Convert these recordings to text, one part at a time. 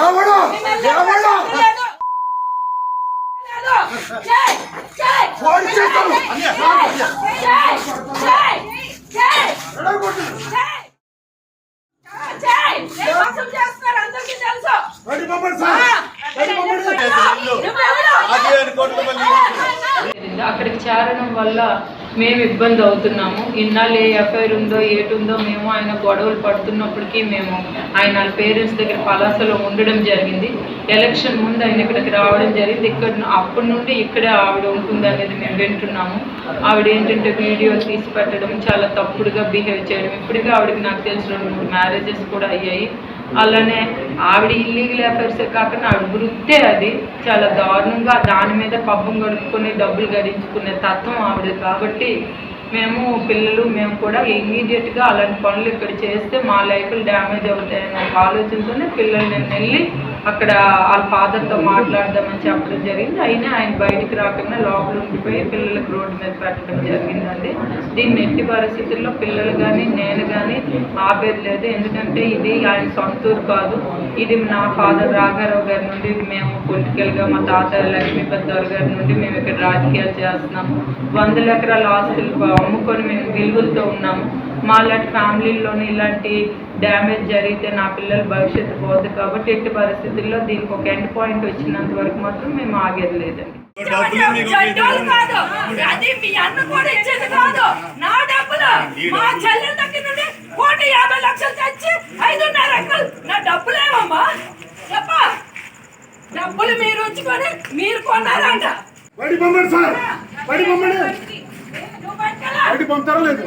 ఎవడు ఎవడు ఫోన్ చేస్తాను. అక్కడికి చేరడం వల్ల మేము ఇబ్బంది అవుతున్నాము. ఇన్నాళ్ళు ఏ ఎఫ్ఐఆర్ ఉందో ఏటుందో మేము ఆయన గొడవలు పడుతున్నప్పటికీ మేము ఆయన వాళ్ళ పేరెంట్స్ దగ్గర పలాసలో ఉండడం జరిగింది. ఎలక్షన్ ముందు ఆయన ఇక్కడికి రావడం జరిగింది. ఇక్కడ అప్పటి నుండి ఇక్కడే ఆవిడ ఉంటుంది అనేది మేము వింటున్నాము. ఆవిడ ఏంటంటే వీడియో తీసి పెట్టడం చాలా తప్పుడుగా బిహేవ్ చేయడం. ఇప్పటికే ఆవిడకి నాకు తెలిసి రెండు మూడు మ్యారేజెస్ కూడా అయ్యాయి. అలానే ఆవిడ ఇల్లీగల్ అఫైర్సే కాకుండా ఆవిడ వృత్తే అది. చాలా దారుణంగా దాని మీద పబ్బం గడుపుకొని డబ్బులు గడించుకునే తత్వం ఆవిడ కాబట్టి మేము పిల్లలు మేము కూడా ఇమ్మీడియట్గా అలాంటి పనులు ఇక్కడ చేస్తే మా లైఫ్లు డ్యామేజ్ అవుతాయని ఒక ఆలోచనతోనే పిల్లల్ని నేను వెళ్ళి అక్కడ వాళ్ళ ఫాదర్తో మాట్లాడదామని చెప్పడం జరిగింది. అయినా ఆయన బయటికి రాకుండా లోపల ఉండిపోయి పిల్లలకు రోడ్డు మీద పెట్టడం జరిగిందండి. దీన్ని ఎట్టి పరిస్థితుల్లో పిల్లలు కానీ నేను కానీ ఆపేది లేదు ఎందుకంటే ఇది ఆయన సొంతూరు కాదు. ఇది నా ఫాదర్ రాఘారావు గారి నుండి మేము పొలిటికల్గా మా తాత లక్ష్మీపతి గారి నుండి మేము ఇక్కడ రాజకీయాలు చేస్తున్నాము. వందల ఎకరాల ఆస్తులు అమ్ముకొని మేము విలువలతో ఉన్నాము. మా లాంటి ఫ్యామిలీల్లోని ఇలాంటి డ్యామేజ్ జరిగితే నా పిల్లల భవిష్యత్తు పోతుంది కాబట్టి ఎట్టి పరిస్థితుల్లో దీనికి ఒక ఎండ్ పాయింట్ వచ్చినంత వరకు మాత్రం మేము ఆగేది లేదండి. కోటి యాభై లక్షలు తెచ్చి ఐదున్నర నా డబ్బులేమమ్మా చెప్ప. డబ్బులు మీరు ఉంచుకొని మీరు కొన్నారంట. బయట పంపండి సార్. బయట పంపండి. బయట పంపుతారా లేదు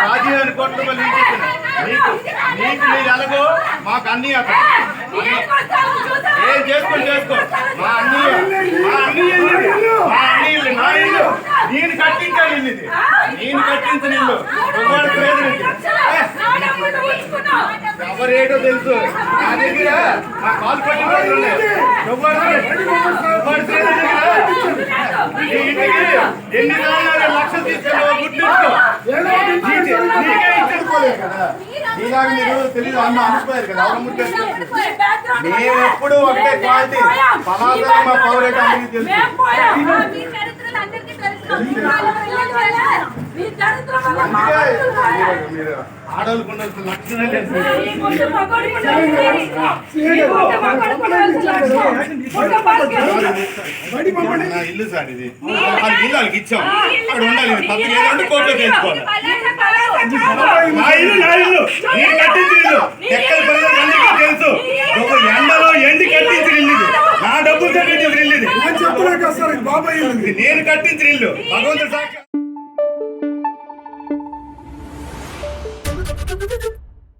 రాజీవ్ కోట్ల నీకు నీకు మీరు ఎలాగో మాకు అన్ని అక్కడ ఏం చేసుకో మా అన్నయ్య మా ఇల్లు మా అన్నయ్య ఇల్లు నా ఇల్లు నేను కట్టించాలి ఇది. నేను కట్టించిన ఇల్లు ఎవరేటో తెలుసు. నా దగ్గర నా కాల్ పట్టి ఎన్ని లక్షలు తీసుకెళ్ళి గుర్తించుకో. కదా. మీరు తెలియదు. అన్న అనుకోలేదు కదా. ఎవరు మేము ఎప్పుడు ఒకటే క్వాలిటీ. పలాసా మా పౌరేట అందరికీ తెలుసు. లక్షణాలు నా ఇల్లు సార్ ఇది వాళ్ళ ఇల్లు. వాళ్ళకి ఇచ్చాం అక్కడ ఉండాలి ఇది పక్కన ఏదంటే కోర్టులో తెచ్చుకోవాలి పలాస, పలాస కాదు. నా ఇల్లు. నా ఇల్లు నేను కట్టించిన ఇల్లు. ఎక్కడ అందరికీ తెలుసు ఒక ఎండలో ఎండి కట్టించిన ఇల్లు ఇది నా డబ్బులతో కట్టించిన ఇల్లు ఇది నేను చెప్తున్నా కదా సార్ ఇది బాబాయ్ ఇల్లు ఇది. ఇది నేను కట్టించిన ఇల్లు. భగవంతుడు సాక్షి